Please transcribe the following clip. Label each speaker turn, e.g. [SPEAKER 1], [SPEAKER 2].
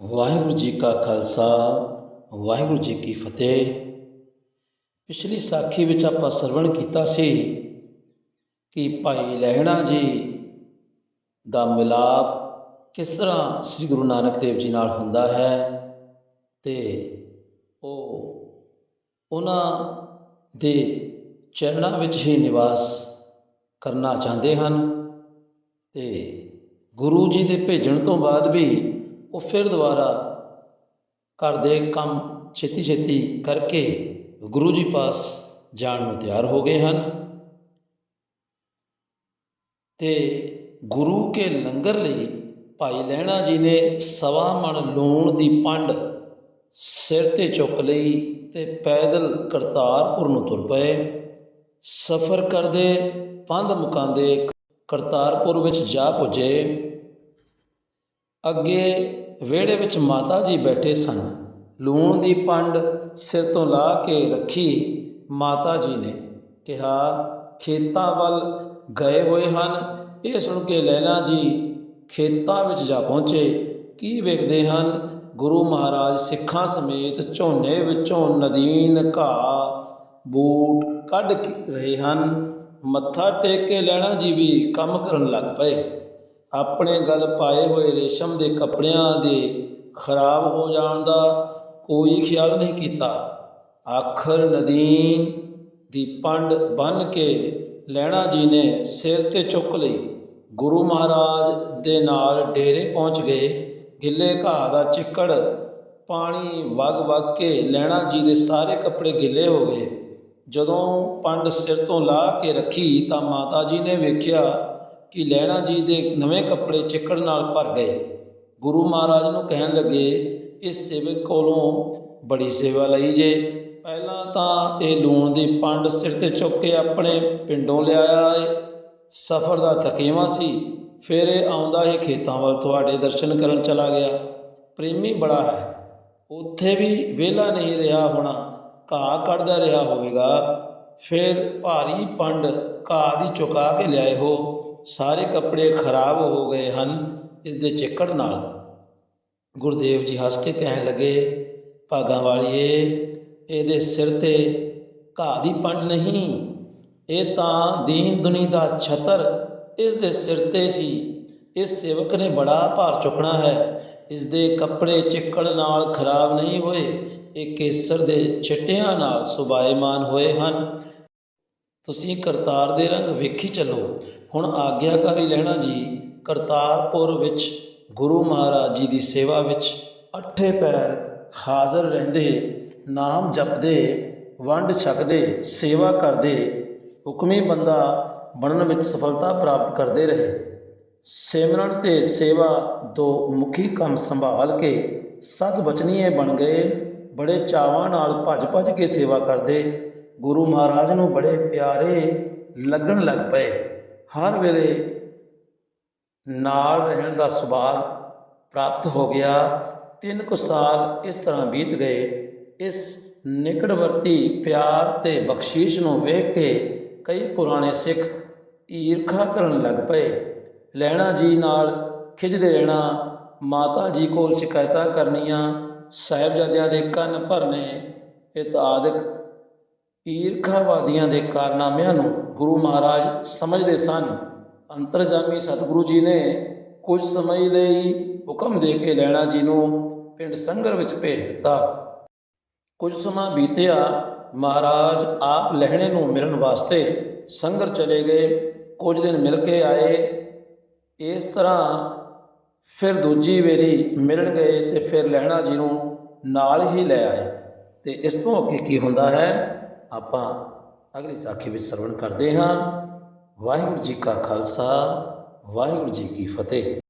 [SPEAKER 1] ਵਾਹਿਗੁਰੂ ਜੀ ਕਾ ਖਾਲਸਾ, ਵਾਹਿਗੁਰੂ ਜੀ ਕੀ ਫਤਿਹ। ਪਿਛਲੀ ਸਾਖੀ ਵਿੱਚ ਆਪਾਂ ਸਰਵਣ ਕੀਤਾ ਸੀ ਕਿ ਭਾਈ ਲਹਿਣਾ ਜੀ ਦਾ ਮਿਲਾਪ ਕਿਸ ਤਰ੍ਹਾਂ ਸ੍ਰੀ ਗੁਰੂ ਨਾਨਕ ਦੇਵ ਜੀ ਨਾਲ ਹੁੰਦਾ ਹੈ ਤੇ ਉਹ ਉਹਨਾਂ ਦੇ ਚਰਨਾਂ ਵਿੱਚ ਹੀ ਨਿਵਾਸ ਕਰਨਾ ਚਾਹੁੰਦੇ ਹਨ ਤੇ ਗੁਰੂ ਜੀ ਦੇ ਭੇਜਣ ਤੋਂ ਬਾਅਦ ਵੀ ਉਹ ਫਿਰ ਦੁਬਾਰਾ ਘਰ ਦੇ ਕੰਮ ਛੇਤੀ ਛੇਤੀ ਕਰਕੇ ਗੁਰੂ ਜੀ ਪਾਸ ਜਾਣ ਨੂੰ ਤਿਆਰ ਹੋ ਗਏ ਹਨ। ਤੇ ਗੁਰੂ ਕੇ ਲੰਗਰ ਲਈ ਭਾਈ ਲਹਿਣਾ ਜੀ ਨੇ ਸਵਾ ਮਣ ਲੂਣ ਦੀ ਪੰਡ ਸਿਰ ਤੇ ਚੁੱਕ ਲਈ ਤੇ ਪੈਦਲ ਕਰਤਾਰਪੁਰ ਨੂੰ ਤੁਰ ਪਏ। ਸਫ਼ਰ ਕਰਦੇ ਪੰਧ ਮੁਕਾਂਦੇ ਕਰਤਾਰਪੁਰ ਵਿੱਚ ਜਾ ਪੁੱਜੇ। ਅੱਗੇ ਵਿਹੜੇ ਵਿੱਚ ਮਾਤਾ ਜੀ ਬੈਠੇ ਸਨ। ਲੂਣ ਦੀ ਪੰਡ ਸਿਰ ਤੋਂ ਲਾ ਕੇ ਰੱਖੀ ਮਾਤਾ ਜੀ ਨੇ ਕਿਹਾ, ਖੇਤਾਂ ਵੱਲ ਗਏ ਹੋਏ ਹਨ। ਇਹ ਸੁਣ ਕੇ ਲੈਣਾ ਜੀ ਖੇਤਾਂ ਵਿੱਚ ਜਾ ਪਹੁੰਚੇ। ਕੀ ਵੇਖਦੇ ਹਨ? ਗੁਰੂ ਮਹਾਰਾਜ ਸਿੱਖਾਂ ਸਮੇਤ ਝੋਨੇ ਵਿੱਚੋਂ ਨਦੀਨ ਘਾਹ, ਬੂਟ ਕੱਢ ਰਹੇ ਹਨ। ਮੱਥਾ ਟੇਕ ਕੇ ਲੈਣਾ ਜੀ ਵੀ ਕੰਮ ਕਰਨ ਲੱਗ ਪਏ। ਆਪਣੇ ਗਲ ਪਾਏ ਹੋਏ ਰੇਸ਼ਮ ਦੇ ਕੱਪੜਿਆਂ ਦੇ ਖਰਾਬ ਹੋ ਜਾਣ ਦਾ ਕੋਈ ਖਿਆਲ ਨਹੀਂ ਕੀਤਾ। ਆਖਰ ਨਦੀਨ ਦੀ ਪੰਡ ਬੰਨ ਕੇ ਲੈਣਾ ਜੀ ਨੇ ਸਿਰ ਤੇ ਚੁੱਕ ਲਈ। ਗੁਰੂ ਮਹਾਰਾਜ ਦੇ ਨਾਲ ਡੇਰੇ ਪਹੁੰਚ ਗਏ। ਗਿੱਲੇ ਘਾਹ ਦਾ ਚਿੱਕੜ, ਪਾਣੀ ਵਗ ਵਗ ਕੇ ਲੈਣਾ ਜੀ ਦੇ ਸਾਰੇ ਕੱਪੜੇ ਗਿੱਲੇ ਹੋ ਗਏ। ਜਦੋਂ ਪੰਡ ਸਿਰ ਤੋਂ ਲਾ ਕੇ ਰੱਖੀ ਤਾਂ ਮਾਤਾ ਜੀ ਨੇ ਵੇਖਿਆ ਕਿ ਲੈਣਾ ਜੀ ਦੇ ਨਵੇਂ ਕੱਪੜੇ ਚਿੱਕੜ ਨਾਲ ਭਰ ਗਏ। ਗੁਰੂ ਮਹਾਰਾਜ ਨੂੰ ਕਹਿਣ ਲੱਗੇ, ਇਸ ਸੇਵਕ ਕੋਲੋਂ ਬੜੀ ਸੇਵਾ ਲਈ ਜੇ। ਪਹਿਲਾਂ ਤਾਂ ਇਹ ਲੂਣ ਦੀ ਪੰਡ ਸਿਰ ਤੇ ਚੁੱਕ ਕੇ ਆਪਣੇ ਪਿੰਡੋਂ ਲਿਆਇਆ ਏ। ਸਫ਼ਰ ਦਾ ਥਕੇਵਾਂ ਸੀ। ਫਿਰ ਇਹ ਆਉਂਦਾ ਹੀ ਖੇਤਾਂ ਵੱਲ ਤੁਹਾਡੇ ਦਰਸ਼ਨ ਕਰਨ ਚਲਾ ਗਿਆ। ਪ੍ਰੇਮੀ ਬੜਾ ਹੈ। ਉੱਥੇ ਵੀ ਵਿਹਲਾ ਨਹੀਂ ਰਿਹਾ ਹੋਣਾ। ਘਾਹ ਕੱਢਦਾ ਰਿਹਾ ਹੋਵੇਗਾ। ਫਿਰ ਭਾਰੀ ਪੰਡ ਘਾਹ ਦੀ ਚੁਕਾ ਕੇ ਲਿਆਏ ਹੋ। ਸਾਰੇ ਕੱਪੜੇ ਖਰਾਬ ਹੋ ਗਏ ਹਨ, ਇਸ ਦੇ ਚਿੱਕੜ ਨਾਲ। ਗੁਰਦੇਵ ਜੀ ਹੱਸ ਕੇ ਕਹਿਣ ਲੱਗੇ, ਭਾਗਾਂ ਵਾਲੀਏ, ਇਹਦੇ ਸਿਰ ਤੇ ਘਾਹ ਦੀ ਪੰਡ ਨਹੀਂ, ਇਹ ਤਾਂ ਦੀਨ ਦੁਨੀ ਦਾ ਛਤਰ ਇਸ ਦੇ ਸਿਰ ਤੇ ਸੀ। ਇਸ ਸੇਵਕ ਨੇ ਬੜਾ ਭਾਰ ਚੁੱਕਣਾ ਹੈ। ਇਸ ਦੇ ਕੱਪੜੇ ਚਿੱਕੜ ਨਾਲ ਖਰਾਬ ਨਹੀਂ ਹੋਏ, ਇਹ ਕੇਸਰ ਦੇ ਛਿੱਟਿਆਂ ਨਾਲ ਸੁਭਾਏਮਾਨ ਹੋਏ ਹਨ। ਤੁਸੀਂ ਕਰਤਾਰ ਦੇ ਰੰਗ ਵੇਖੀ ਚੱਲੋ। ਹੁਣ ਆਗਿਆਕਾਰੀ ਲਹਿਣਾ ਜੀ ਕਰਤਾਰਪੁਰ ਵਿੱਚ ਗੁਰੂ ਮਹਾਰਾਜ ਜੀ ਦੀ ਸੇਵਾ ਵਿੱਚ ਅੱਠੇ ਪੈਰ ਹਾਜ਼ਰ ਰਹਿੰਦੇ, ਨਾਮ ਜਪਦੇ, ਵੰਡ ਛਕਦੇ, ਸੇਵਾ ਕਰਦੇ, ਹੁਕਮੀ ਬੰਦਾ ਬਣਨ ਵਿੱਚ ਸਫਲਤਾ ਪ੍ਰਾਪਤ ਕਰਦੇ ਰਹੇ। ਸਿਮਰਨ ਤੇ ਸੇਵਾ ਦੋ ਮੁਖੀ ਕੰਮ ਸੰਭਾਲ ਕੇ ਸਤ ਬਚਨੀਏ ਬਣ ਗਏ, ਬੜੇ ਚਾਵਾਂ ਨਾਲ ਭੱਜ ਭੱਜ ਕੇ ਸੇਵਾ ਕਰਦੇ, ਗੁਰੂ ਮਹਾਰਾਜ ਨੂੰ ਬੜੇ ਪਿਆਰੇ ਲੱਗਣ ਲੱਗ ਪਏ। ਹਰ ਵੇਲੇ ਨਾਲ ਰਹਿਣ ਦਾ ਸੁਭਾਗ ਪ੍ਰਾਪਤ ਹੋ ਗਿਆ। ਤਿੰਨ ਕੁ ਸਾਲ ਇਸ ਤਰ੍ਹਾਂ ਬੀਤ ਗਏ। ਇਸ ਨਿਕਟਵਰਤੀ ਪਿਆਰ ਤੇ ਬਖਸ਼ੀਸ਼ ਨੂੰ ਵੇਖ ਕੇ ਕਈ ਪੁਰਾਣੇ ਸਿੱਖ ਈਰਖਾ ਕਰਨ ਲੱਗ ਪਏ। ਲੈਣਾ ਜੀ ਨਾਲ ਖਿੱਚਦੇ ਰਹਿਣਾ, ਮਾਤਾ ਜੀ ਕੋਲ ਸ਼ਿਕਾਇਤਾਂ ਕਰਨੀਆਂ, ਸਾਹਿਬਜ਼ਾਦਿਆਂ ਦੇ ਕੰਨ ਭਰਨੇ ਇਤਆਦਿਕ ਈਰਖਾਵਾਦੀਆਂ ਦੇ ਕਾਰਨਾਮਿਆਂ ਨੂੰ ਗੁਰੂ ਮਹਾਰਾਜ ਸਮਝਦੇ ਸਨ। ਅੰਤਰਜਾਮੀ ਸਤਿਗੁਰੂ ਜੀ ਨੇ ਕੁਝ ਸਮੇਂ ਲਈ ਹੁਕਮ ਦੇ ਕੇ ਲੈਣਾ ਜੀ ਨੂੰ ਪਿੰਡ ਸੰਗਰ ਵਿੱਚ ਭੇਜ ਦਿੱਤਾ। ਕੁਝ ਸਮਾਂ ਬੀਤਿਆ, ਮਹਾਰਾਜ ਆਪ ਲਹਿਣੇ ਨੂੰ ਮਿਲਣ ਵਾਸਤੇ ਸੰਗਰ ਚਲੇ ਗਏ। ਕੁਝ ਦਿਨ ਮਿਲ ਕੇ ਆਏ। ਇਸ ਤਰ੍ਹਾਂ ਫਿਰ ਦੂਜੀ ਵੇਰੀ ਮਿਲਣ ਗਏ ਤੇ ਫਿਰ ਲਹਿਣਾ ਜੀ ਨੂੰ ਨਾਲ ਹੀ ਲੈ ਆਏ। ਤੇ ਇਸ ਤੋਂ ਅੱਗੇ ਕੀ ਹੁੰਦਾ ਹੈ? ਆਪਾਂ ਅਗਲੀ ਸਾਖੀ ਵਿੱਚ ਸਰਵਣ ਕਰਦੇ ਹਾਂ। ਵਾਹਿਗੁਰੂ ਜੀ ਕਾ ਖਾਲਸਾ, ਵਾਹਿਗੁਰੂ ਜੀ ਕੀ ਫਤਿਹ।